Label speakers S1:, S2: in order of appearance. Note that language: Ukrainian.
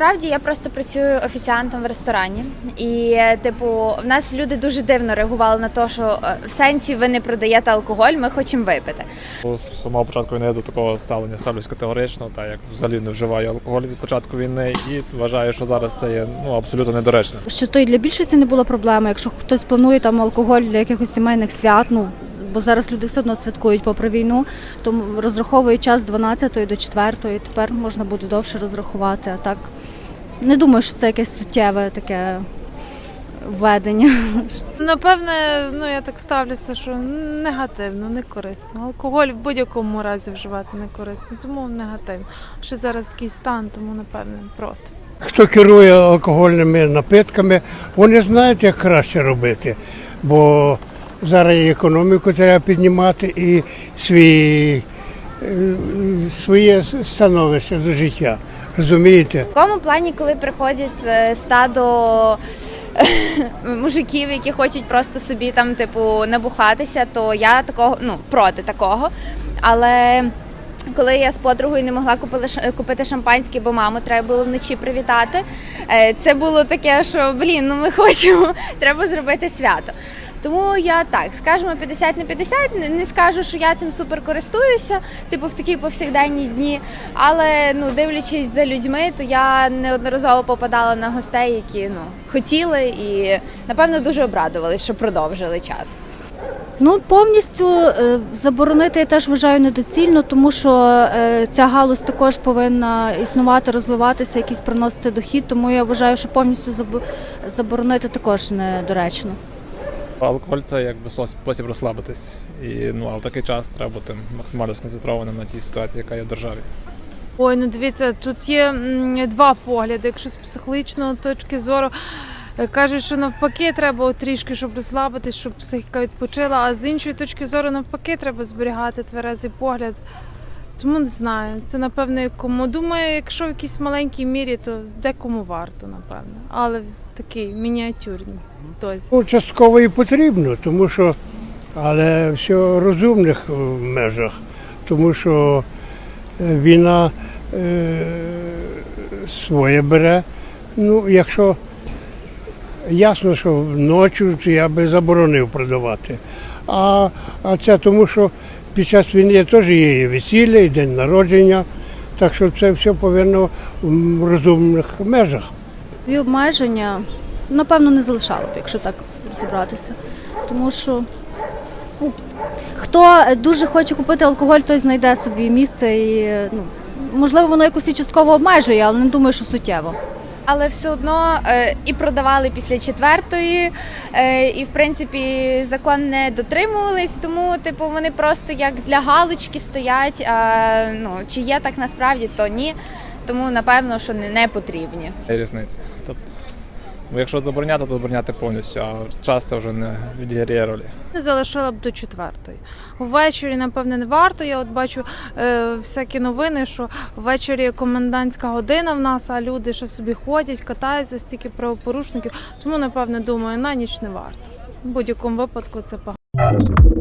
S1: Насправді я просто працюю офіціантом в ресторані, і е, типу, в нас люди дуже дивно реагували на те, що е, в сенсі ви не продаєте алкоголь, ми хочемо випити.
S2: З самого початку війни до такого ставлення ставлюсь категорично, так як взагалі не вживаю алкоголь від початку війни і вважаю, що зараз це є ну абсолютно недоречно.
S3: що то і для більшості не було проблеми. Якщо хтось планує там алкоголь для якихось сімейних свят, ну бо зараз люди все одно святкують попри війну, то розраховують час з 12 до 4, тепер можна буде довше розрахувати. А так не думаю, що це якесь суттєве таке введення.
S4: Напевне, ну я так ставлюся, що негативно, не корисно. Алкоголь в будь-якому разі вживати не корисно, тому негативно. Ще зараз такий стан, тому напевне проти.
S5: Хто керує алкогольними напитками, вони знають, як краще робити. Бо зараз і економіку треба піднімати і свій, е, своє становище до життя. Розумієте?
S1: В такому плані, коли приходять е, стадо мужиків, які хочуть просто собі там, типу, набухатися, то я такого ну проти такого. Але коли я з подругою не могла купити, шампанське, бо маму треба було вночі привітати, е, це було таке, що блін, ну ми хочемо, треба зробити свято. Тому я так скажемо 50 на 50, не- скажу, що я цим супер користуюся, типу в такі повсякденні дні. Але ну дивлячись за людьми, то я неодноразово попадала на гостей, які ну хотіли і напевно дуже обрадувалися, що продовжили час.
S3: Ну повністю е, заборонити я теж вважаю недоцільно, тому що е, ця галузь також повинна існувати, розвиватися, якийсь приносити дохід. Тому я вважаю, що повністю заборонити також недоречно.
S2: Алкоголь це якби спосіб розслабитись. І ну а в такий час треба бути максимально сконцентрованим на тій ситуації, яка є в державі.
S4: Ой, ну дивіться, тут є два погляди. Якщо з психологічної точки зору е, кажуть, що навпаки треба трішки, щоб розслабитись, щоб психіка відпочила, а з іншої точки зору навпаки треба зберігати тверезий погляд. Тому не знаю, це напевно кому. Думаю, якщо в якійсь маленькій мірі, то декому варто, напевно. Але в такій мініатюрній дозі.
S5: Ну, частково і потрібно, тому що, але все в розумних межах, тому що е, війна е, своє бере. Ну, якщо ясно, що вночі то я би заборонив продавати. А, а це тому, що під час війни теж є і весілля, і день народження. Так що це все повинно в розумних межах.
S3: І обмеження напевно не залишало б, якщо так розібратися. Тому що ну, хто дуже хоче купити алкоголь, той знайде собі місце і ну, можливо воно якось і частково обмежує, але не думаю, що суттєво.
S1: Але все одно е, і продавали після четвертої, е, і в принципі закон не дотримувались, тому типу вони просто як для галочки стоять. А ну чи є так насправді, то ні. Тому напевно, що не, не потрібні.
S2: Різниця. Тобто, якщо забороняти, то забороняти повністю, а час це вже не відіграє ролі.
S4: Не залишила б до четвертої. Ввечері, напевне, не варто. Я от бачу е, всякі новини, що ввечері комендантська година в нас, а люди ще собі ходять, катаються стільки правопорушників. Тому, напевне, думаю, на ніч не варто. В будь-якому випадку це погано.